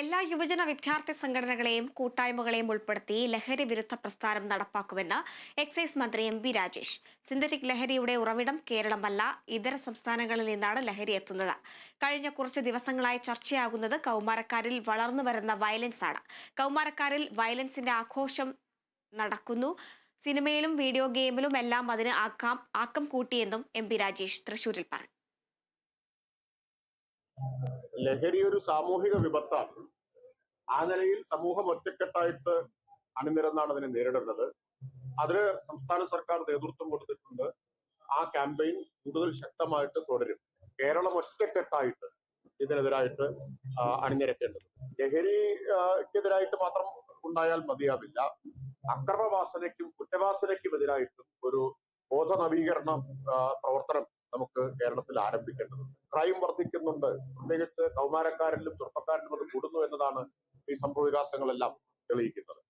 എല്ലാ യുവജന വിദ്യാർത്ഥി സംഘടനകളെയും കൂട്ടായ്മകളെയും ഉൾപ്പെടുത്തി ലഹരി വിരുദ്ധ പ്രസ്ഥാനം നടപ്പാക്കുമെന്ന് എക്സൈസ് മന്ത്രി എം വി രാജേഷ്. സിന്തറ്റിക് ലഹരിയുടെ ഉറവിടം കേരളമല്ല ഇതര സംസ്ഥാനങ്ങളിൽ നിന്നാണ് ലഹരി എത്തുന്നത്. കഴിഞ്ഞ കുറച്ച് ദിവസങ്ങളായി ചർച്ചയാകുന്നത് കൗമാരക്കാരിൽ വളർന്നു വരുന്ന വയലൻസ് ആണ്. കൗമാരക്കാരിൽ വയലൻസിന്റെ ആഘോഷം നടക്കുന്നു. സിനിമയിലും വീഡിയോ ഗെയിമിലും എല്ലാം അതിന് ആക്കാം ആക്കം കൂട്ടിയെന്നും എം പി രാജേഷ് തൃശൂരിൽ പറഞ്ഞു. ലഹരി ഒരു സാമൂഹിക വിപത്താണ്. ആ നിലയിൽ സമൂഹം ഒറ്റക്കെട്ടായിട്ട് അണിനിരന്നാണ് അതിനെ നേരിടേണ്ടത് അതിന് സംസ്ഥാന സർക്കാർ നേതൃത്വം കൊടുത്തിട്ടുണ്ട്. ആ ക്യാമ്പയിൻ കൂടുതൽ ശക്തമായിട്ട് തുടരും. കേരളം ഒറ്റക്കെട്ടായിട്ട് ഇതിനെതിരായിട്ട് അണിനിരക്കേണ്ടത്. ലഹരിക്കെതിരായിട്ട് മാത്രം ഉണ്ടായാൽ മതിയാവില്ല. അക്രമവാസനയ്ക്കും കുറ്റവാസനയ്ക്കും എതിരായിട്ടും ഒരു ബോധ നവീകരണ പ്രവർത്തനം നമുക്ക് കേരളത്തിൽ ആരംഭിക്കേണ്ടതുണ്ട്. ക്രൈം വർദ്ധിക്കുന്നുണ്ട്. പ്രത്യേകിച്ച് കൗമാരക്കാരിലും ചെറുപ്പക്കാരിലും അത് കൂടുന്നു എന്നതാണ് ഈ സംഭവ വികാസങ്ങളെല്ലാം തെളിയിക്കുന്നത്.